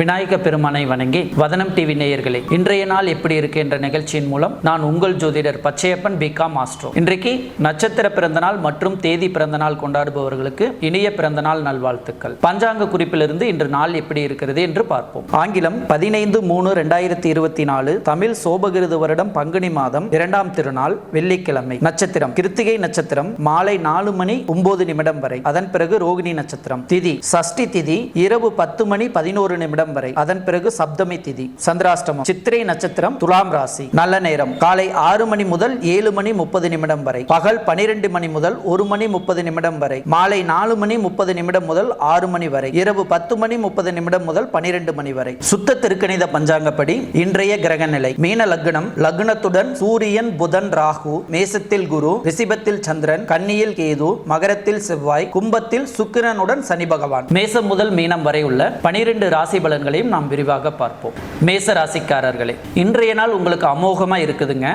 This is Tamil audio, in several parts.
விநாயக பெருமானை வணங்கி வதனம் டிவி நேயர்களே இன்றைய நாள் எப்படி இருக்கு என்ற நிகழ்ச்சியின் மூலம் நான் உங்கள் ஜோதிடர் பச்சையப்பன் பிகா மாஸ்ட்ரோ. இன்றைக்கு நட்சத்திர பிறந்தநாள் மற்றும் தேதி பிறந்தநாள் கொண்டாடுபவர்களுக்கு இனிய பிறந்தநாள் நல்வாழ்த்துக்கள். பஞ்சாங்க குறிப்பிலிருந்து இன்று நாள் எப்படி இருக்கிறது என்று பார்ப்போம். ஆங்கிலம் பதினைந்து மூணு ரெண்டாயிரத்தி இருபத்தி நாலு தமிழ் சோபகிருது வருடம் பங்குனி மாதம் இரண்டாம் திருநாள் வெள்ளிக்கிழமை. நட்சத்திரம் கிருத்திகை நட்சத்திரம் மாலை நாலு மணி ஒன்பது நிமிடம் வரை. அதன் பிறகு ரோகிணி நட்சத்திரம். திதி சஷ்டி திதி இரவு பத்து மணி பதினோரு நிமிடம் வரை. அதன் பிறகு சப்தமி திதி சந்திராஷ்டமம். சித்திரை நட்சத்திரம் துலாம் ராசி. நல்ல நேரம். காலை ஆறு மணி முதல் ஏழு மணி முப்பது நிமிடம் வரை. பகல் பனிரெண்டு மணி முதல் ஒரு மணி முப்பது நிமிடம் வரை. மாலை நாலு மணி முப்பது நிமிடம் முதல் ஆறு மணி வரை. இரவு பத்து மணி முப்பது நிமிடம் முதல் பனிரெண்டு மணி வரை. சுத்த திருக்கணித பஞ்சாங்கப்படி இன்றைய கிரக நிலை மீன லக்னம் லக்னத்துடன் சூரியன் புதன் ராகு மேசத்தில் குரு ரிசிபத்தில் சந்திரன் கன்னியில் கேது மகரத்தில் செவ்வாய் கும்பத்தில் சுக்கிரனுடன் சனி பகவான். மேசம் முதல் மீனம் வரை உள்ள பனிரெண்டு ராசி பலன் பலன்களையும் நாம் விரிவாக பார்ப்போம். மேச ராசிக்காரர்களே இன்றைய நாள் உங்களுக்கு அமோகமா இருக்குதுங்க.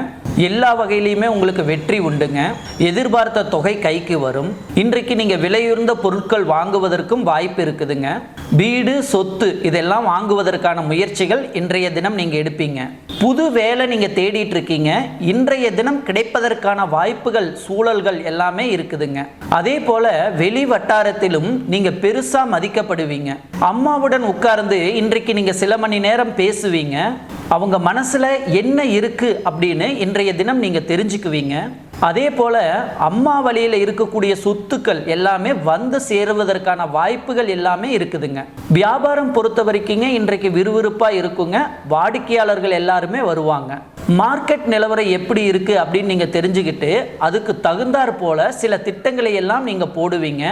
எல்லா வகையிலையுமே உங்களுக்கு வெற்றி உண்டுங்க. எதிர்பார்த்த தொகை கைக்கு வரும். இன்றைக்கு நீங்க விலையுயர்ந்த பொருட்கள் வாங்குவதற்கும் வாய்ப்பு இருக்குதுங்க. வீடு சொத்து இதெல்லாம் வாங்குவதற்கான முயற்சிகள் இன்றைய தினம் நீங்க எடுப்பீங்க. புது வேலை நீங்க தேடிட்டு இருக்கீங்க. இன்றைய தினம் கிடைப்பதற்கான வாய்ப்புகள் சூழல்கள் எல்லாமே இருக்குதுங்க. அதே போல வெளி வட்டாரத்திலும் நீங்க பெருசா மதிக்கப்படுவீங்க. அம்மாவுடன் உட்கார்ந்து இன்றைக்கு நீங்கள் சில மணி நேரம் பேசுவீங்க. அவங்க மனசில் என்ன இருக்குது அப்படின்னு இன்றைய தினம் நீங்கள் தெரிஞ்சுக்குவீங்க. அதே போல அம்மா வழியில் இருக்கக்கூடிய சொத்துக்கள் எல்லாமே வந்து சேருவதற்கான வாய்ப்புகள் எல்லாமே இருக்குதுங்க. வியாபாரம் பொறுத்த வரைக்குங்க இன்றைக்கு விறுவிறுப்பாக இருக்குங்க. வாடிக்கையாளர்கள் எல்லாருமே வருவாங்க. மார்க்கெட் நிலவரம் எப்படி இருக்குது அப்படின்னு நீங்கள் தெரிஞ்சுக்கிட்டு அதுக்கு தகுந்தாற் போல சில திட்டங்களை எல்லாம் நீங்கள் போடுவீங்க.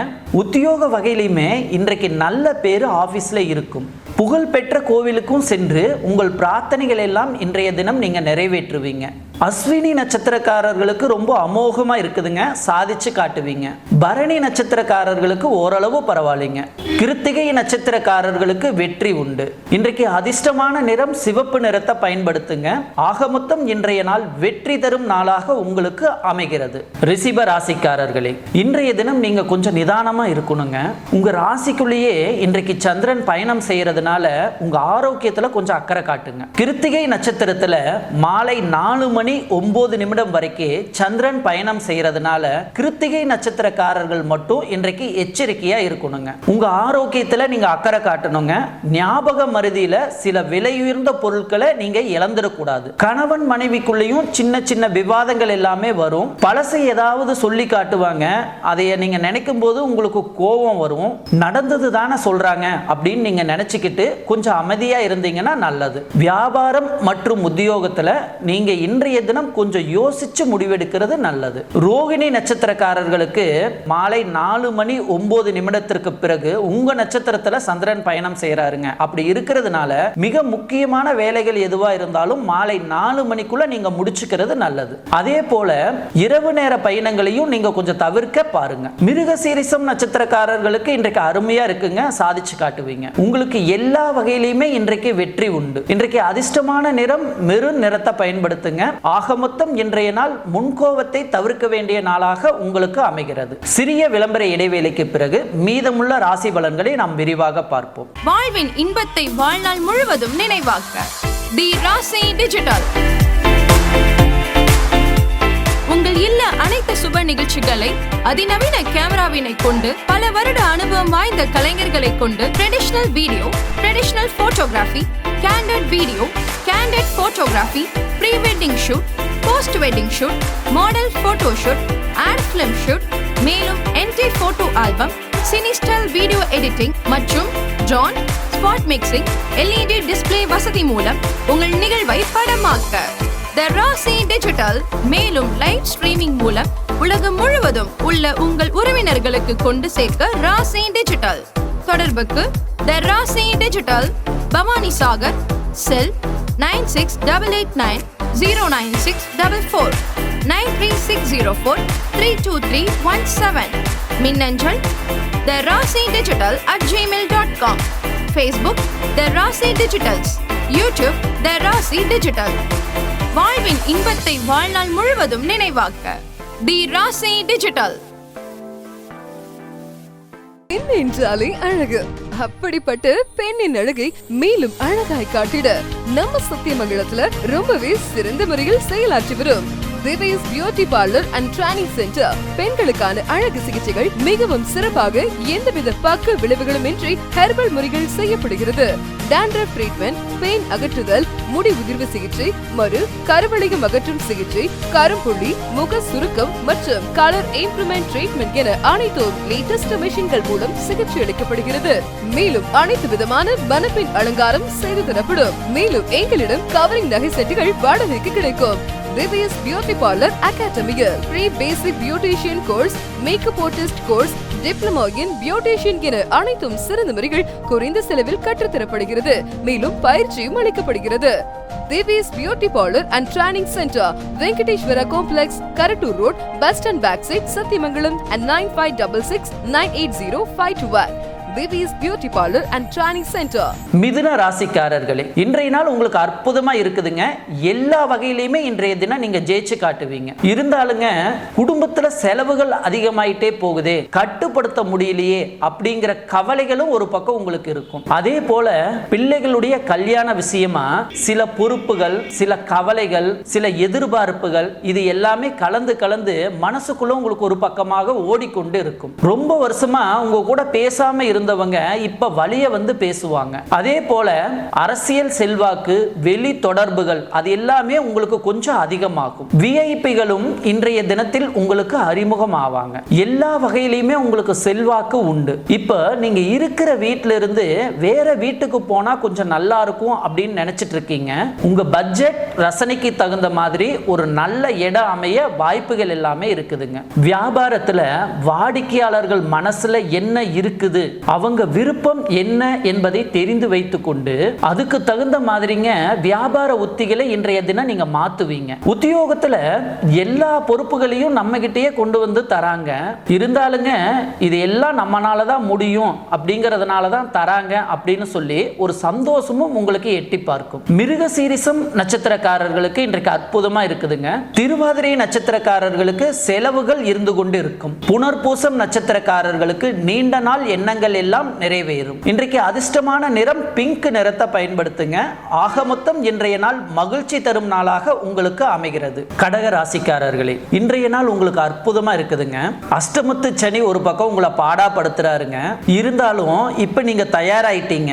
உத்தியோக வகையிலையுமே இன்றைக்கு நல்ல பேர் ஆஃபீஸில் இருக்கும். புகழ்பெற்ற கோவிலுக்கும் சென்று உங்கள் பிரார்த்தனைகள் எல்லாம் இன்றைய தினம் நீங்கள் நிறைவேற்றுவீங்க. அஸ்வினி நட்சத்திரக்காரர்களுக்கு ரொம்ப அமோகமா இருக்குதுங்க. சாதிச்சு காட்டுவீங்க. பரணி நட்சத்திரக்காரர்களுக்கு ஓரளவு பரவாயில்லைங்க. கிருத்திகை நட்சத்திரக்காரர்களுக்கு வெற்றி உண்டு. இன்றைக்கு அதிர்ஷ்டமான நிறம் சிவப்பு நிறத்தை பயன்படுத்துங்க. ஆக மொத்தம் இன்றைய நாள் வெற்றி தரும் நாளாக உங்களுக்கு அமைகிறது. ரிசிப ராசிக்காரர்களே இன்றைய தினம் நீங்க கொஞ்சம் நிதானமா இருக்கணுங்க. உங்க ராசிக்குள்ளேயே இன்றைக்கு சந்திரன் பயணம் செய்யறதுனால உங்க ஆரோக்கியத்துல கொஞ்சம் அக்கறை காட்டுங்க. கிருத்திகை நட்சத்திரத்துல மாலை நாலு மணி ஒன்பது நிமிடம் வரைக்கும் சந்திரன் பயணம் செய்யறதுனால கிருத்திகை நட்சத்திரக்காரர்கள் மட்டும் இன்றைக்கு எச்சரிக்கையா இருக்கணுங்க. உங்க ஆரோக்கியத்துல நீங்க அக்கறை காட்டணுங்க. ஞாபக மருதியில சில விலையுயர்ந்த பொருட்களை நீங்க இழந்துடக்கூடாது கணவன் மனைவிக்குள்ளேயும் சின்ன சின்ன விவாதங்கள் எல்லாமே வரும். பழசை ஏதாவது சொல்லி காட்டுவாங்க. அதைய நீங்க நினைக்கும் போது உங்களுக்கு கோபம் வரும். நடந்தது தானே சொல்றாங்க அப்படின்னு நீங்க நினைச்சுக்கிட்டு கொஞ்சம் அமைதியா இருந்தீங்கன்னா நல்லது. வியாபாரம் மற்றும் உத்தியோகத்துல நீங்க இன்றைய தினம் கொஞ்சம் யோசிச்சு முடிவெடுக்கிறது நல்லது. ரோகிணி நட்சத்திரக்காரர்களுக்கு மாலை நாலு மணி ஒன்பது நிமிடத்திற்கு பிறகு உங்க நட்சத்திரத்துல சந்திரன் பயணம் செய்யறாருங்க அப்படி இருக்கிறதுனால மிக முக்கியமான வேலைகள் எதுவா இருந்தாலும் மாலை நாலு மணிக்குள்ள நீங்க முடிச்சுக்கிறது நல்லது. அதே போல இரவு நேர பயணங்களையும் நீங்க கொஞ்சம் தவிர்க்க பாருங்க. மிருக சீரிசம் நட்சத்திரக்காரர்களுக்கு இன்றைக்கு அருமையா இருக்குங்க சாதிச்சு காட்டுவீங்க. உங்களுக்கு எல்லா வகையிலையுமே இன்றைக்கு வெற்றி உண்டு. இன்றைக்கு அதிர்ஷ்டமான நிறம் மெரு நிறத்தை பயன்படுத்துங்க. ஆக மொத்தம் இன்றைய நாள் முன்கோபத்தை தவிர்க்க வேண்டிய நாளாக உங்களுக்கு அமைகிறது. சிறிய விளம்பர இடைவேளைக்கு பிறகு மீதமுள்ள ராசி பலன்களை நாம் விரிவாக பார்ப்போம். வாழ்வின் இன்பத்தை வாழ்நாள் முழுவதும் நினைவாக்க. தி ராசி டிஜிட்டல். உங்கள் இல்ல அனைத்து சுப நிகழ்ச்சிகளை அதிநவீன கேமராவினை கொண்டு பல வருட அனுபவம் வாய்ந்த கலைஞர்களை கொண்டு traditional video traditional photography candid video candid photography pre wedding shoot post wedding shoot model photo shoot ad film shoot மேலும் என்டி ஃபோட்டோ ஆல்பம் சினிஸ்டல் வீடியோ எடிட்டிங் மற்றும் drone spot mixing LED display வசதி மூலம் உங்கள் நிகழ்வை படமாக்க. த ராசி டிஜிட்டல் மேலும் லைவ் ஸ்ட்ரீமிங் மூலம் உலகம் முழுவதும் உள்ள உங்கள் உறவினர்களுக்கு கொண்டு சேர்க்க ராசி டிஜிட்டல் தொடர்புக்கு the Rasi digital Bhavani Sagar cell nine six double eight nine zero nine six double four nine three six zero four three two three one seven மின்னஞ்சல் the Rasi digital at Gmail dot com Facebook the Rasi digitals YouTube the Rasi digital வாழ்வின் இன்பத்தை வாழ்நாள் முழுவதும் நினைவாக்க தி ராசி டிஜிட்டல் பெண் என்றாலே அழகு. அப்படிப்பட்ட பெண்ணின் அழகை மேலும் அழகாய் காட்டிட நம்ம சத்தியமங்கலத்துல ரொம்பவே சிறந்த முறையில் செயலாற்றி வரும். Devi's beauty parlour and training centre பெண்களுக்கான அழகு சிகிச்சைகள் மிகவும் சிறப்பாக எந்தவித பக்க விளைவுகளும் இன்றி ஹெர்பல் முறைகள் செய்யப்படுகிறது. dandruff ட்ரீட்மெண்ட் பெயின் அகற்றுதல் முடி உதிர்வு சிகிச்சை மறு கருவளையம் அகற்றும் சிகிச்சை கரும்புள்ளி முக சுருக்கம் மற்றும் கலர் இம்ப்ரூவ்மெண்ட் ட்ரீட்மெண்ட் என அனைத்தும் லேட்டஸ்ட் மிஷின்கள் மூலம் சிகிச்சை அளிக்கப்படுகிறது. மேலும் அனைத்து விதமான மனப்பின் அலங்காரம் செய்து தரப்படும். மேலும் எங்களிடம் கவரிங் நகை செட்டுகள் வாடகைக்கு கிடைக்கும். திவ்யஸ் பியூட்டி பார்லர் அகாடமியில் pre basic beautician course makeup artist course diploma in beautician என அனைத்தும் சிறந்த முறைகள் குறைந்த செலவில் கற்றுத்தரப்படுகிறது. மேலும் பயிற்சியும் அளிக்கப்படுகிறது. Devi's beauty parlour and training centre Venkateswara complex Karattur road bus stand back side Sathyamangalam and nine five double six nine eight zero five two one Devi's beauty parlour and training centre மிதுன ராசிக்காரர்களே இன்றைய நாள் உங்களுக்கு அற்புதமா இருக்குதுங்க. எல்லா வகையிலையுமே இன்றைய தினம் நீங்க ஜெயிச்சு காட்டுவீங்க. இருந்தாலுங்க குடும்பத்துல செலவுகள் அதிகமாயிட்டே போகுதே. கட்டுப்படுத்த முடியலையே அப்படிங்கிற கவலைகளும் ஒரு பக்கம் உங்களுக்கு இருக்கும். அதே போல பிள்ளைகளுடைய கல்யாண விஷயமா சில பொறுப்புகள் சில கவலைகள் சில எதிர்பார்ப்புகள் இது எல்லாமே கலந்து கலந்து மனசுக்குள்ள உங்களுக்கு ஒரு பக்கமாக ஓடிக்கொண்டு இருக்கும். ரொம்ப வருஷமா உங்க கூட பேசாம இருந்தவங்க இப்ப வழிய வந்து பேசுவாங்க. அதே போல அரசியல் செல்வாக்கு வெளி தொடர்புகள் அது எல்லாமே உங்களுக்கு கொஞ்சம் அதிகமாகும். விஐபிகளும் இன்றைய தினத்தில் உங்களுக்கு அறிமுகம் ஆவாங்க எல்லா வகையிலையுமே உங்களுக்கு செல்வாக்கு உண்டு. இப்ப நீங்க இருக்கிற வீட்டில இருந்து வேற வீட்டுக்கு போனா கொஞ்சம் நல்லா இருக்கும் அப்படின்னு நினைச்சிட்டு இருக்கீங்க. உங்க பட்ஜெட் ரசனைக்கு தகுந்த மாதிரி ஒரு நல்ல இடம் அமைய வாய்ப்புகள் எல்லாமே இருக்குதுங்க. வியாபாரத்துல வாடிக்கையாளர்கள் மனசுல என்ன இருக்குது அவங்க விருப்பம் என்ன என்பதை தெரிந்து வைத்துக்கொண்டு அதுக்கு தகுந்த மாதிரிங்க வியாபார உத்திகளை இன்றைய தினம் நீங்க மாத்துவீங்க. உத்தியோகத்துல எல்லா பொறுப்புகளையும் நம்ம கிட்டேயே கொண்டு வந்து தராங்க. இருந்தாலுங்க இது எல்லாம் நம்மனால தான் முடியும் அப்படிங்கிறதுனால தான் தராங்க அப்படின்னு சொல்லி ஒரு சந்தோஷமும் உங்களுக்கு எட்டி பார்க்கும். மிருக சீரிசம் நட்சத்திரக்காரர்களுக்கு இன்றைக்கு அற்புதமா இருக்குதுங்க. திருவாதிரை நட்சத்திரக்காரர்களுக்கு செலவுகள் இருந்து கொண்டு இருக்கும் புனர்பூசம் நட்சத்திரக்காரர்களுக்கு நீண்ட நாள் எண்ணங்கள் எல்லாம் நிறைவேறும். இன்றைக்கு அதிர்ஷ்டமான நிறம் பிங்க் நிறத்தை பயன்படுத்துங்க. ஆக மொத்தம் இன்றைய நாள் மகிழ்ச்சி தரும் நாளாக உங்களுக்கு அமைகிறது. கடக ராசிக்காரர்களே இன்றைய நாள் உங்களுக்கு அற்புதமா இருக்குதுங்க. அஷ்டமத்து சனி ஒரு பக்கம் உங்களை பாடாப்படுத்துறாருங்க. இருந்தாலும் இப்ப நீங்க தயாராயிட்டீங்க.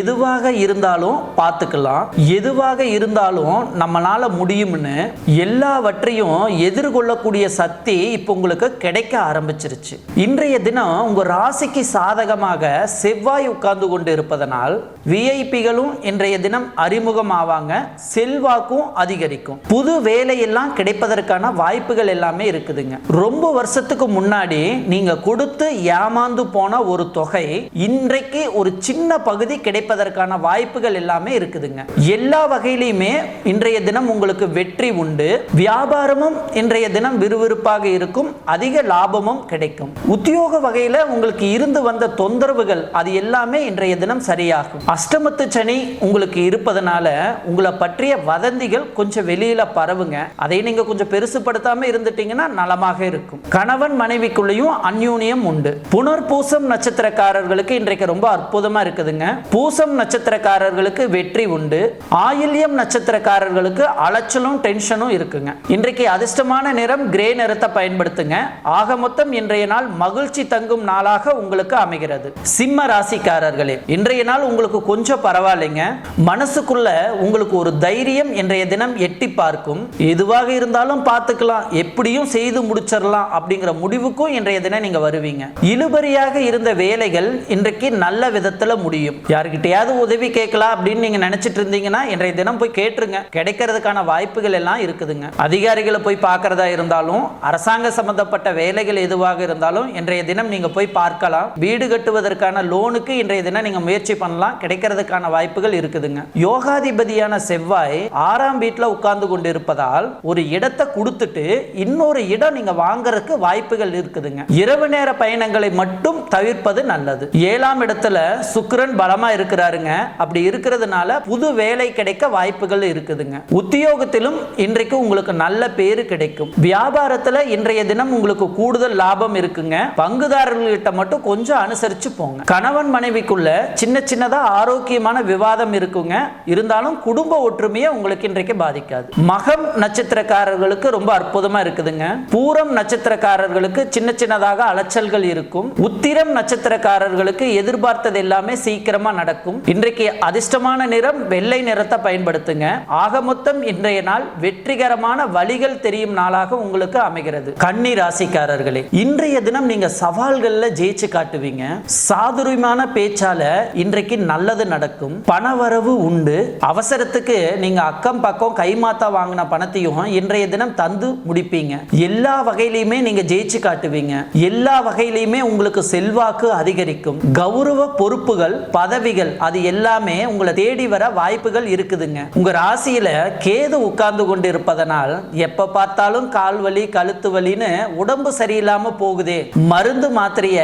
எதுவாக இருந்தாலும் பார்த்துக்கலாம். எதுவாக இருந்தாலும் நம்மளால முடியும்னு எல்லாவற்றையும் எதிர்கொள்ளக்கூடிய சக்தி இப்போ உங்களுக்கு கிடைக்க ஆரம்பிச்சிருச்சு. இன்றைய தினம் உங்க ராசிக்கு சாதகம் சாதகமாக செவ்வாய் உட்கார்ந்து கொண்டு இருப்பதனால் விஐபிகளும் இன்றைய தினம் அறிமுகமாவாங்க. செல்வாக்கும் அதிகரிக்கும். புது வேலையெல்லாம் கிடைப்பதற்கான வாய்ப்புகள் எல்லாமே இருக்குதுங்க. ரொம்ப வருஷத்துக்கு முன்னாடி நீங்க கொடுத்து ஏமாந்து போன ஒரு தொகை இன்றைக்கு ஒரு சின்ன பகுதி கிடைப்பதற்கான வாய்ப்புகள் எல்லாமே இருக்குதுங்க. எல்லா வகையிலையுமே இன்றைய தினம் உங்களுக்கு வெற்றி உண்டு. வியாபாரமும் இன்றைய தினம் விறுவிறுப்பாக இருக்கும். அதிக லாபமும் கிடைக்கும். உத்தியோக வகையில உங்களுக்கு இருந்து வந்த தொந்தரவுகள் அது எல்லாமே இன்றைய தினம் சரியாகும். அஷ்டமத்து சனி உங்களுக்கு இருப்பதனால உங்களை பற்றிய வதந்திகள் கொஞ்சம் வெளியில பரவுங்க. அதை நீங்க கொஞ்சம் பெருசுப்படுத்தாம இருந்துட்டீங்கன்னா நலமாக இருக்கும். கணவன் மனைவிக்குள்ளேயும் அந்யூனியம் உண்டு. புனர் பூசம் நட்சத்திரக்காரர்களுக்கு இன்றைக்கு ரொம்ப அற்புதமா இருக்குதுங்க. பூசம் நட்சத்திரக்காரர்களுக்கு வெற்றி உண்டு. ஆயில்யம் நட்சத்திரக்காரர்களுக்கு அலைச்சலும் டென்ஷனும் இருக்குங்க. இன்றைக்கு அதிர்ஷ்டமான நிறம் கிரே நிறத்தை பயன்படுத்துங்க. ஆக மொத்தம் இன்றைய நாள் மகிழ்ச்சி தங்கும் நாளாக உங்களுக்கு அமைகிறது. சிம்ம ராசிக்காரர்களே இன்றைய நாள் உங்களுக்கு கொஞ்சம் பரவாயில்லைங்க. மனசுக்குள்ள உங்களுக்கு ஒரு தைரியம் இன்றைய தினம் எட்டி பார்க்கும். எதுவாக இருந்தாலும் பார்த்துக்கலாம். எப்படியும் செய்து முடிச்சிடலாம் அப்படிங்கிற முடிவுக்கும் இன்றைய தினம் நீங்க வருவீங்க. இழுபறியாக இருந்த வேலைகள் இன்றைக்கு நல்ல விதத்துல முடியும். யாருக்கிட்டையாவது உதவி கேட்கலாம் அப்படின்னு நீங்க நினைச்சிட்டு இருந்தீங்கன்னா இன்றைய தினம் போய் கேட்டுருங்க. கிடைக்கிறதுக்கான வாய்ப்புகள் எல்லாம் இருக்குதுங்க. அதிகாரிகளை போய் பார்க்கறதா இருந்தாலும் அரசாங்க சம்பந்தப்பட்ட வேலைகள் எதுவாக இருந்தாலும் இன்றைய தினம் நீங்க போய் பார்க்கலாம். வீடு கட்டுவதற்கான லோனுக்கு இன்றைய தினம் நீங்க முயற்சி பண்ணலாம். கிடைக்கிறதுக்கான வாய்ப்புகள் இருக்குதுங்க. யோகாதிபதியான செவ்வாய் ஆறாம் வீட்டில் உட்கார்ந்து கொண்டு இருப்பதால் ஒரு இடத்தை கொடுத்துட்டு இன்னொரு இடம் நீங்க வாங்குறதுக்கு வாய்ப்புகள் இருக்குதுங்க. இரவு நேர பயணங்களை மட்டும் தவிர்ப்பது நல்லது. ஏழாம் இடத்துல சுக்கிரன் பலமா இருக்கிறாருங்க. அப்படி இருக்கிறதுனால புது வேலை கிடைக்க வாய்ப்புகள் இருக்குதுங்க. உத்தியோகத்திலும் இன்றைக்கு உங்களுக்கு நல்ல பேரு கிடைக்கும். வியாபாரத்துல இன்றைய தினம் உங்களுக்கு கூடுதல் லாபம் இருக்குங்க. பங்குதாரர்கள்கிட்ட மட்டும் கொஞ்சம் அனுசரிச்சு போங்க. கணவன் மனைவிக்குள்ள சின்ன சின்னதா ஆரோக்கியமான விவாதம் இருக்குங்க. இருந்தாலும் குடும்ப ஒற்றுமையை உங்களுக்கு இன்றைக்கு பாதிக்காது. மகம் நட்சத்திரக்காரர்களுக்கு ரொம்ப அற்புதமா இருக்குதுங்க. பூரம் நட்சத்திரக்காரர்களுக்கு சின்ன சின்னதாக அலைச்சல்கள் இருக்கும். உத்திரம் நட்சத்திரக்காரர்களுக்கு எதிர்பார்த்தது எல்லாமே சீக்கிரமா நடக்கும். இன்றைக்கு அதிர்ஷ்டமான நிறம் வெள்ளை நிறத்தை பயன்படுத்துங்க. ஆக மொத்தம் இன்றைய நாள் வெற்றிகரமான வழிகள் தெரியும் நாளாக உங்களுக்கு அமைகிறது. கன்னி ராசிக்காரர்களே இன்றைய தினம் நீங்க சவால்கள்ல ஜெயிச்சு காட்டுவீங்க. சாதுரியமான பேச்சால இன்றைக்கு நல்ல நல்லது நடக்கும். பணவரவு உண்டு. அவசரத்துக்கு நீங்க அக்கம் பக்கம் கைமாத்தா வாங்கின பணத்தையும் இன்றைய தினம் தந்து முடிப்பீங்க. எல்லா வகையிலையுமே நீங்க ஜெயிச்சு காட்டுவீங்க. எல்லா வகையிலையுமே உங்களுக்கு செல்வாக்கு அதிகரிக்கும். கௌரவ பொறுப்புகள் பதவிகள் அது எல்லாமே உங்களை தேடி வர வாய்ப்புகள் இருக்குதுங்க. உங்க ராசியில கேது உட்கார்ந்து கொண்டு இருப்பதனால் எப்ப பார்த்தாலும் கால் வலி கழுத்து வலின்னு உடம்பு சரியில்லாம போகுதே. மருந்து மாத்திரைய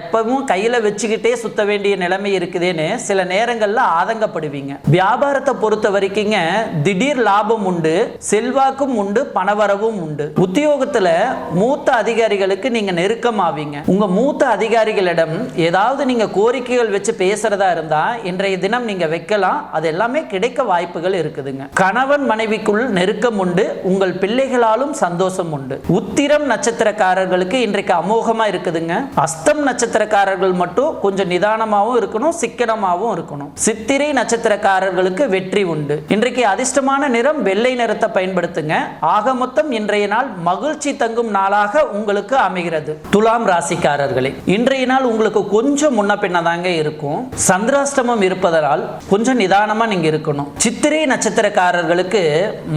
எப்பவும் கையில வச்சுக்கிட்டே சுத்த வேண்டிய நிலைமை இருக்குதேன்னு சில நேரங்கள்ல ஆதங்கப்படுவீங்க. வியாபாரத்தை பொறுத்த வரைக்குங்க திடீர் லாபம் உண்டு செல்வாக்கும் உண்டு பணவரவும் உண்டு. உத்தியோகத்துல மூத்த அதிகாரிகளுக்கு நீங்க நெருக்கமாவீங்க. உங்க மூத்த அதிகாரிகளிடம் ஏதாவது நீங்க கோரிக்கைகள் வச்சு பேசுறதா இருந்தா இன்றைய தினம் நீங்க வைக்கலாம். அது எல்லாமே கிடைக்க வாய்ப்புகள் இருக்குதுங்க. கணவன் மனைவிக்குள் நெருக்கம் உண்டு உங்கள் பிள்ளைகளாலும் சந்தோஷம் உண்டு. உத்திரம் நட்சத்திரக்காரர்களுக்கு இன்றைக்கு அமோகமா இருக்குதுங்க. அஸ்தம் நட்சத்திரக்காரர்கள் மட்டும் கொஞ்சம் நிதானமாகவும் இருக்கணும் சிக்கனமாகவும் இருக்கணும். சித்திரை நட்சத்திரக்காரர்களுக்கு வெற்றி உண்டு. இன்றைக்கு அதிர்ஷ்டமான நிறம் வெள்ளை நிறத்தை பயன்படுத்துங்க. ஆக மொத்தம் இன்றைய நாள் மகிழ்ச்சி தங்கும் நாளாக உங்களுக்கு அமைகிறது. துலாம் ராசிக்காரர்களே இன்றைய நாள் உங்களுக்கு கொஞ்சம் முன்ன பின்னதாங்க இருக்கும். சந்திராஷ்டமம் இருப்பதனால் கொஞ்சம் நிதானமா நீங்க இருக்கணும். சித்திரை நட்சத்திரக்காரர்களுக்கு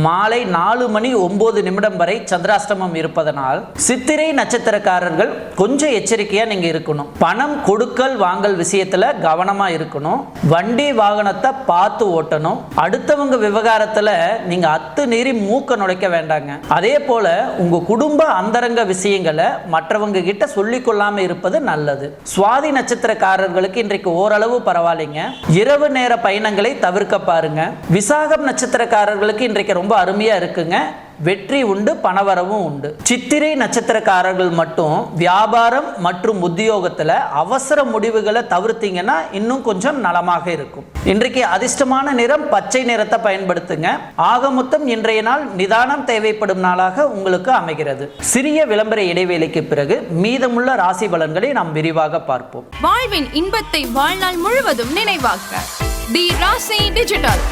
மாலை நாலு மணி ஒன்பது நிமிடம் வரை சந்திராஷ்டமம் இருப்பதனால் சித்திரை நட்சத்திரக்காரர்கள் கொஞ்சம் எச்சரிக்கையா நீங்க இருக்கணும். பணம் கொடுக்கல் வாங்கல் விஷயத்துல கவனமா இருக்கணும். வண்டி வாகனத்தை பார்த்து ஓட்டணும். அடுத்தவங்க விவகாரத்துல நீங்க அத்து மீறி மூக்க நுழைக்க வேண்டாங்க. அதே போல உங்க குடும்ப அந்தரங்க விஷயங்களை மற்றவங்க கிட்ட சொல்லி கொள்ளாம இருப்பது நல்லது. சுவாதி நட்சத்திரக்காரர்களுக்கு இன்றைக்கு ஓரளவு பரவாயில்லைங்க. இரவு நேர பயணங்களை தவிர்க்க பாருங்க. விசாகம் நட்சத்திரக்காரர்களுக்கு இன்றைக்கு ரொம்ப அருமையா இருக்குங்க. வெற்றி உண்டு பணவரவும் உண்டு. சித்திரை நட்சத்திரக்காரர்கள் மட்டும் வியாபாரம் மற்றும் உத்தியோகத்துல அவசர முடிவுகளை தவிர்த்தீங்கன்னா இன்னும் கொஞ்சம் நலமாக இருக்கும். இன்றைக்கு அதிர்ஷ்டமான நிறம் பச்சை நிறத்தை பயன்படுத்துங்க. ஆக மொத்தம் இன்றைய நாள் நிதானம் தேவைப்படும் நாளாக உங்களுக்கு அமைகிறது. சிறிய விளம்பர இடைவேளைக்கு பிறகு மீதமுள்ள ராசி பலன்களை நாம் விரிவாக பார்ப்போம். வாழ்வின் இன்பத்தை வாழ்நாள் முழுவதும் நினைவாக்க. தி ராசி டிஜிட்டல்.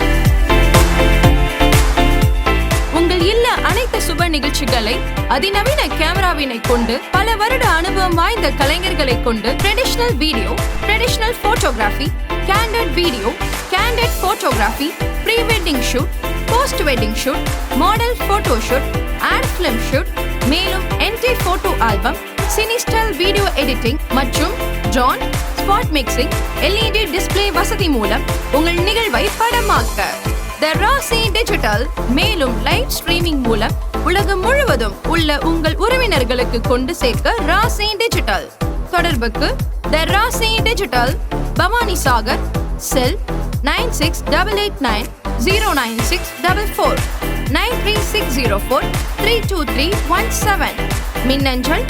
உங்கள் இல்ல அனைத்து சுப நிகழ்ச்சிகளை அதிநவீன கேமராவினை கொண்டு பல வருட அனுபவம் வாய்ந்த கலைஞர்களை கொண்டு traditional video traditional photography candid video candid photography pre wedding shoot post wedding shoot model photo shoot ad film shoot மேலும் என்டி போட்டோ ஆல்பம் சினிஸ்டல் வீடியோ எடிட்டிங் மற்றும் ஜான் ஸ்பாட் மிக்சிங் எல்இடி டிஸ்ப்ளே வசதி மூலம் உங்கள் நிகழ்வை படமாக்க. த ராசி டிஜிட்டல் மேலும் லைவ் ஸ்ட்ரீமிங் மூலம் உலகம் முழுவதும் உள்ள உங்கள் உறவினர்களுக்கு கொண்டு சேர்க்க ராசி டிஜிட்டல் தொடர்புக்கு the Rasi digital Bhavani Sagar cell nine six double eight nine zero nine six double four nine three six zero four three two three one seven மின்னஞ்சல்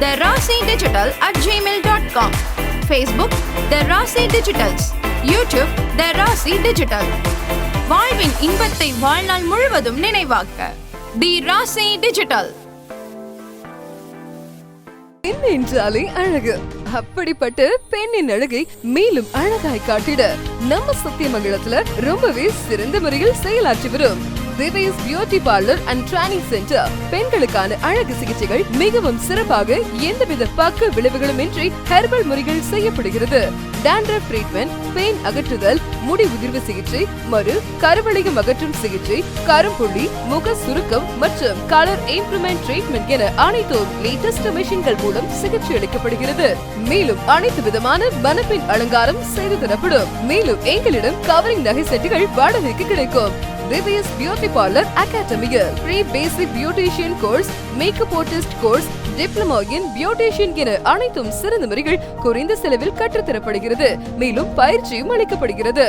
the Rasi digital at Gmail dot com Facebook the Rasi digitals YouTube the Rasi digital வாழ்வின் இன்பத்தை வாழ்நாள் முழுவதும் நினைவாக்க. தி ராசி டிஜிட்டல். பெண் என்றாலே அழகு. அப்படிப்பட்ட பெண்ணின் அழகை மேலும் அழகாய் காட்டிட நம்ம சத்தியமங்கலத்துல ரொம்பவே சிறந்த முறையில் செயலாற்றி வரும். Devi's beauty parlour and training centre. பெண்களுக்கான அழகு சிகிச்சைகள் மிகவும் சிறப்பாக எந்தவித பக்க விளைவுகளும் இன்றி ஹெர்பல் முறைகள் செய்யப்படுகிறது. டாண்ட்ரஃப் ட்ரீட்மெண்ட் பெயின் அகற்றுதல் முடி உதிர்வு சிகிச்சை மறு கருவளையம் அகற்றும் சிகிச்சை கரும்புள்ளி முக சுருக்கம் மற்றும் கலர் இம்ப்ரூவ்மெண்ட் ட்ரீட்மெண்ட் என அனைத்தும் லேட்டஸ்ட் மிஷின்கள் மூலம் சிகிச்சை அளிக்கப்படுகிறது. மேலும் அனைத்து விதமான மனப்பின் அலங்காரம் செய்து தரப்படும். மேலும் எங்களிடம் கவரிங் நகை செட்டுகள் வாடகைக்கு கிடைக்கும். ரிவியஸ் பியூட்டி பார்லர் அகாடமியில் pre basic beautician course makeup artist course diploma in beautician என அனைத்தும் சிறந்த முறைகள் குறைந்த செலவில் கற்றுத்தரப்படுகிறது. மேலும் பயிற்சியும் அளிக்கப்படுகிறது.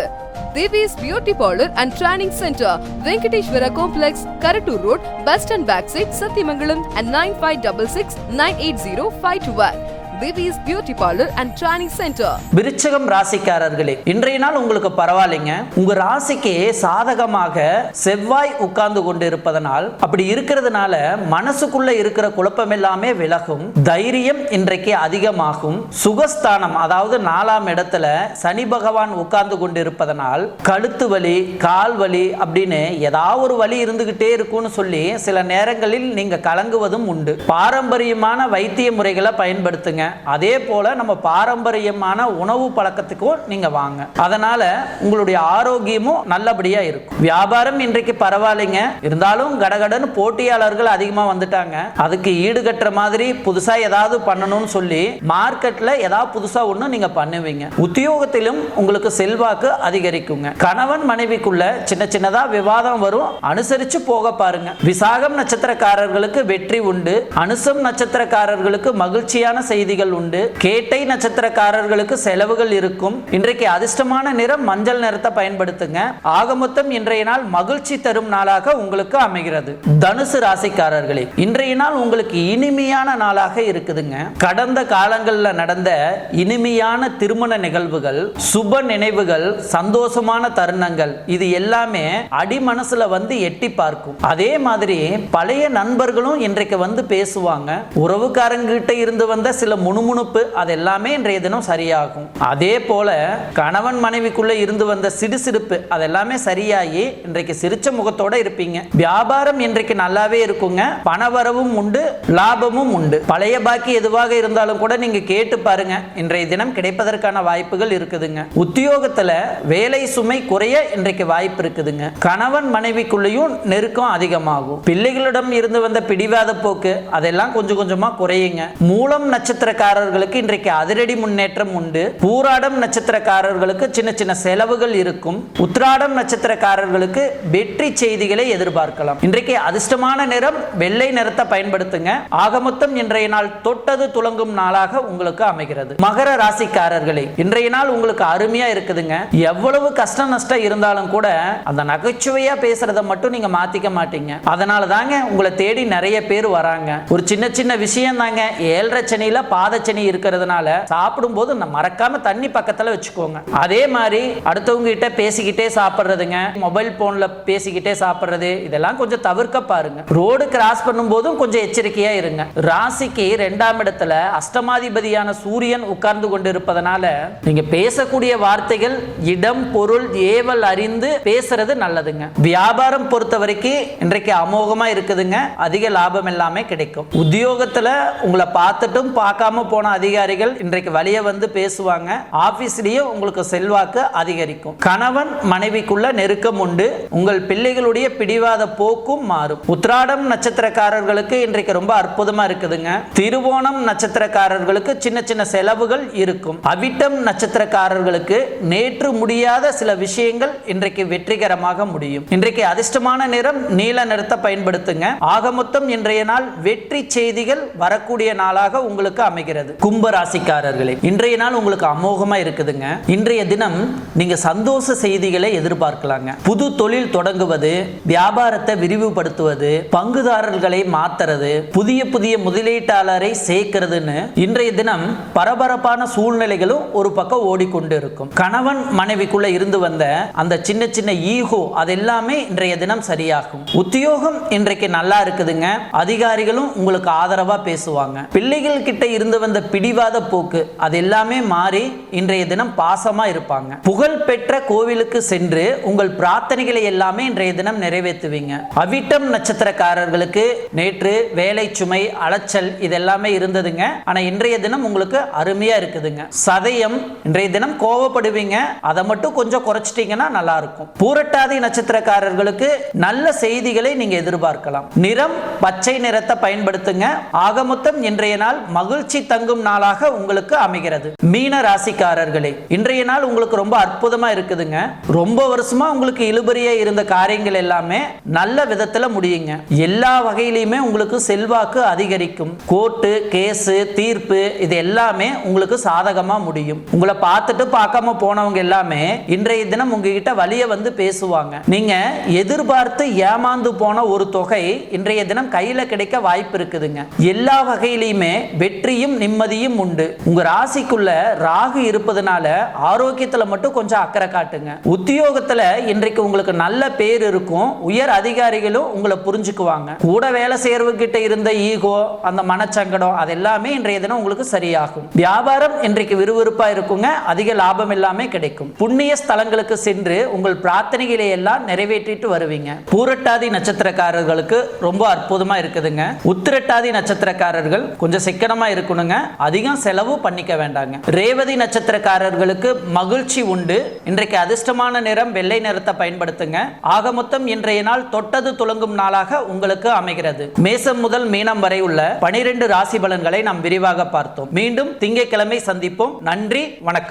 Devi's beauty parlour and training centre Venkateswara complex Karattur road bus stand back side Sathyamangalam and nine five double six nine eight zero five two one Devi's beauty parlour and training centre விருச்சகம் ராசிக்காரர்களே இன்றைய நாள் உங்களுக்கு பரவாயில்லைங்க. உங்க ராசிக்கு சாதகமாக செவ்வாய் உட்கார்ந்து கொண்டு இருப்பதனால் அப்படி இருக்கிறதுனால மனசுக்குள்ள இருக்கிற குழப்பம் எல்லாமே விலகும். தைரியம் இன்றைக்கு அதிகமாகும். சுகஸ்தானம் அதாவது நாலாம் இடத்துல சனி பகவான் உட்கார்ந்து கொண்டு இருப்பதனால் கழுத்து வலி கால் வலி அப்படின்னு ஏதாவது ஒரு வலி இருந்துகிட்டே இருக்கும்னு சொல்லி சில நேரங்களில் நீங்க கலங்குவதும் உண்டு. பாரம்பரியமான வைத்திய முறைகளை பயன்படுத்துங்க. அதே போல நம்ம பாரம்பரியமான உணவு பழக்கத்துக்கும் நீங்க வாங்க. அதனால உங்களுடைய ஆரோக்கியமும் நல்லபடியா இருக்கும். வியாபாரம் இன்றைக்கு பரவாயில்லைங்க. இருந்தாலும் கடகடன்னு போட்டியாளர்கள் அதிகமா வந்துட்டாங்க. அதுக்கு ஈடுகட்டுற மாதிரி புதுசா ஏதாவது பண்ணணும்னு சொல்லி மார்க்கெட்ல ஏதாவது புதுசா ஒண்ணு நீங்க பண்ணுவீங்க. உத்தியோகத்திலும் உங்களுக்கு செல்வாக்கு அதிகரிக்குங்க. கணவன் மனைவிக்குள்ள சின்ன சின்னதா விவாதம் வரும். அனுசரிச்சு போக பாருங்க. விசாகம் நட்சத்திரக்காரர்களுக்கு வெற்றி உண்டு. அனுசம் நட்சத்திரக்காரர்களுக்கு மகிழ்ச்சியான செய்திகள் உண்டு. கேட்டை நட்சத்திரக்காரர்களுக்கு செலவுகள் இருக்கும். இன்றைக்கு அதிர்ஷ்டமான நிறம் மஞ்சள் நிறத்தை பயன்படுத்துங்க. ஆக மொத்தம் இன்றைய நாள் மகிழ்ச்சி தரும் நாளாக உங்களுக்கு அமைகிறது. தனுசு ராசிக்காரர்களே இன்றைய நாள் உங்களுக்கு இனிமையான நாளாக இருக்குதுங்க. கடந்த காலங்களில் நடந்த இனிமையான திருமண நிகழ்வுகள் சுப நினைவுகள் சந்தோஷமான தருணங்கள் இது எல்லாமே அடி மனசுல வந்து எட்டி பார்க்கும். அதே மாதிரி பழைய நண்பர்களும் இன்றைக்கு வந்து பேசுவாங்க. உறவுக்காரங்க கிட்ட இருந்து வந்த சில முணுமுணுப்பு அது எல்லாமே இன்றைய தினம் சரியாகும். அதே போல கணவன் மனைவிக்குள்ள இருந்து வந்த சிடுசிடுப்பு அது எல்லாமே சரியாகி இன்றைக்கு சிரிச்ச முகத்தோட இருப்பீங்க. வியாபாரம் இன்றைக்கு நல்லாவே இருக்குங்க. பணவரவும் உண்டு லாபமும் உண்டு. பழைய பாக்கி எதுவாக இருந்தாலும் கூட நீங்க கேட்டு பாருங்க. இன்றைய தினம் கிடைப்பதற்கான வாய்ப்புகள் இருக்குதுங்க. உத்தியோகத்துல வேலை சுமை குறைய இன்றைக்கு வாய்ப்பு இருக்குதுங்க. கணவன் மனைவிக்குள்ளேயும் நெருக்கம் அதிகமாகும். பிள்ளைகளிடம் இருந்து வந்த பிடிவாத போக்கு அதெல்லாம் கொஞ்சம் கொஞ்சமா குறையுங்க. மூலம் நட்சத்திர நட்சத்திரக்காரர்களுக்கு இன்றைக்கு அதிரடி முன்னேற்றம் உண்டு. பூராடம் நட்சத்திரக்காரர்களுக்கு சின்ன சின்ன செலவுகள் இருக்கும். உத்ராடம் நட்சத்திரக்காரர்களுக்கு வெற்றி செய்திகளை எதிர்பார்க்கலாம். இன்றைக்கு அதிர்ஷ்டமான நிறம் வெள்ளை நிறத்தை பயன்படுத்துங்க. ஆகமொத்தம் இன்றைய நாள் தொட்டது துளங்கும் நாளாக உங்களுக்கு அமைகிறது. மகர ராசிக்காரர்களே இன்றைய நாள் உங்களுக்கு அருமையா இருக்குதுங்க. எவ்வளவு கஷ்ட நஷ்டம் இருந்தாலும் கூட அந்த நகைச்சுவையா பேசுறத மட்டும் நீங்க மாத்திக்க மாட்டீங்க. அதனால தாங்க உங்களை தேடி நிறைய பேர் வராங்க. ஒரு சின்ன சின்ன விஷயம் தாங்க. ஏழரை சனியில பாதச்சனி இருக்கிறதுனால சாப்பிடும்போது மறக்காம தண்ணி பக்கத்துல வச்சுக்கோங்க. அதே மாதிரி அடுத்தவங்க கிட்ட பேசிக்கிட்டே சாப்பிடுறதுங்க மொபைல் போன்ல பேசிக்கிட்டே சாப்பிடுறது இதெல்லாம் கொஞ்சம் தவிர்க்க பாருங்க. ரோடு கிராஸ் பண்ணும்போதும் கொஞ்சம் எச்சரிக்கையா இருங்க. ராசிக்கு ரெண்டாம் இடத்துல அஷ்டமாதிபதியான சூரியன் உட்கார்ந்து கொண்டு இருப்பதனால நீங்க பேசக்கூடிய வார்த்தைகள் இடம் பொருள் ஏவல் அறிந்து பேசுறது நல்லதுங்க. வியாபாரம் பொறுத்த வரைக்கும் இன்றைக்கு அமோகமா இருக்குதுங்க. அதிக லாபம் எல்லாமே கிடைக்கும். உத்தியோகத்துல உங்களை பார்த்துட்டும் பார்க்காம போன அதிகாரிகள் இன்றைக்கு வழிய வந்து பேசுவாங்க. ஆஃபீஸ்லேயும் உங்களுக்கு செல்வாக்கு அதிகரிக்கும். கணவன் மனைவிக்குள்ள நெருக்கம் உண்டு. உங்கள் பிள்ளைகளுடைய பிடிவாத போக்கும் மாறும். உத்ராடம் நட்சத்திரக்காரர்களுக்கு இன்றைக்கு ரொம்ப அற்புதமா இருக்குதுங்க. திருவோணம் நட்சத்திரக்காரர்களுக்கு சின்ன சின்ன செலவுகள் இருக்கும். அவிட்டம் நட்சத்திரக்காரர்களுக்கு நேற்று முடியாத சில விஷயங்கள் இன்றைக்கு வெற்றிகரமாக முடியும். இன்றைக்கு அதிர்ஷ்டமான நிறம் நீல நிறத்தை பயன்படுத்துங்க. ஆக மொத்தம் இன்றைய நாள் வெற்றி செய்திகள் வரக்கூடிய நாளாக உங்களுக்கு அமைகிறது கும்ப ராசிக்காரர்களே இன்றைய நாள் உங்களுக்கு அமோகமா இருக்குதுங்க. இன்றைய தினம் நீங்க சந்தோஷ செய்திகளை எதிர்பார்க்கலாங்க. புது தொழில் தொடங்குவது வியாபாரத்தை விரிவுபடுத்துவது பங்குதாரர்களை மாத்துறது புதிய புதிய முதலீட்டாளரை சேர்க்கிறதுன்னு இன்றைய தினம் பரபரப்பான சூழ்நிலைகளும் ஒரு பக்கம் ஓடிக்கொண்டு இருக்கும் கணவன் மனைவிக்குள்ள இருந்து வந்த அந்த சின்ன சின்ன ஈகோ அது எல்லாமே இன்றைய தினம் சரியாகும். உத்தியோகம் இன்றைக்கு நல்லா இருக்குதுங்க. அதிகாரிகளும் உங்களுக்கு ஆதரவா பேசுவாங்க. பிள்ளைகள் கிட்ட இருந்து இருந்து வந்த பிடிவாத போக்கு அது எல்லாமே மாறி இன்றைய தினம் பாசமா இருப்பாங்க. புகழ் பெற்ற கோவிலுக்கு சென்று உங்கள் பிரார்த்தனைகளை எல்லாமே இன்றைய தினம் நிறைவேற்றுவீங்க. அவிட்டம் நட்சத்திரக்காரர்களுக்கு நேற்று வேலை சுமை அலைச்சல் இதெல்லாமே இருந்ததுங்க. ஆனா இன்றைய தினம் உங்களுக்கு அருமையா இருக்குதுங்க. சதயம் இன்றைய தினம் கோவப்படுவீங்க. அதை மட்டும் கொஞ்சம் குறைச்சிட்டீங்கன்னா நல்லா இருக்கும் பூரட்டாதி நட்சத்திரக்காரர்களுக்கு நல்ல செய்திகளை நீங்க எதிர்பார்க்கலாம். நிறம் பச்சை நிறத்தை பயன்படுத்துங்க. ஆக மொத்தம் இன்றைய நாள் மகிழ்ச்சி தங்கும் நாளாக உங்களுக்கு அமைகிறது. மீன ராசிக்காரர்களே இன்றைய நாள் உங்களுக்கு ரொம்ப அற்புதமா இருக்குதுங்க. ரொம்ப வருஷமா உங்களுக்கு இழுபறியா இருந்த காரியங்கள் எல்லாமே நல்ல விதத்துல முடியுங்க. எல்லா வகையிலுமே உங்களுக்கு செல்வாக்கு அதிகரிக்கும். கோர்ட்டு கேஸு தீர்ப்பு இது எல்லாமே உங்களுக்கு சாதகமா முடியும். உங்களை பார்த்துட்டு பார்க்காம போனவங்க எல்லாமே இன்றைய தினம் உங்ககிட்ட வழிய வந்து பேசுவாங்க. நீங்க எதிர்பார்த்து ஏமாந்து போன ஒரு தொகை இன்றைய தினம் கையில கிடைக்க வாய்ப்பு இருக்குதுங்க. எல்லா வகையிலையுமே வெற்றியும் நிம்மதியும் உண்டு. உங்க ராசிக்குள்ள ராகு இருப்பதனால ஆரோக்கியத்துல மட்டும் கொஞ்சம் அக்கறை காட்டுங்க. உத்தியோகத்துல இன்றைக்கு உங்களுக்கு நல்ல பேர் இருக்கும். உயர் அதிகாரிகளும் உங்களை புரிஞ்சுக்குவாங்க. கூட வேலை செய்யறவங்க இருந்த ஈகோ அந்த மனச்சங்கடம் அது எல்லாமே இன்றைய தினம் உங்களுக்கு சரியாகும். வியாபாரம் இன்றைக்கு விறுவிறுப்பா இருக்குங்க. அதிக லாபம் எல்லாமே கிடைக்கும். புண்ணிய ஸ்தலங்களுக்கு சென்று உங்கள் பிரார்த்தனைகளை எல்லாம் நிறைவேற்றிட்டு வருவீங்க. பூரட்டாதி நட்சத்திரக்காரர்களுக்கு ரொம்ப அற்புதமா இருக்குதுங்க. உத்திரட்டாதி நட்சத்திரக்காரர்கள் கொஞ்சம் சிக்கனமா பண்ணுங்க அதிகம் செலவு பண்ணிக்க வேண்டாங்க. ரேவதி நட்சத்திரக்காரர்களுக்கு மகிழ்ச்சி உண்டு. இன்றைக்கு அதிர்ஷ்டமான நிறம் வெள்ளை நிறத்தை பயன்படுத்துங்க. ஆக மொத்தம் இன்றைய நாள் தொட்டது துலங்கும் நாளாக உங்களுக்கு அமைகிறது. மேசம் முதல் மீனம் வரை உள்ள பனிரெண்டு ராசி பலன்களை நாம் விரிவாக பார்த்தோம். மீண்டும் திங்கட்கிழமை சந்திப்போம். நன்றி வணக்கம்.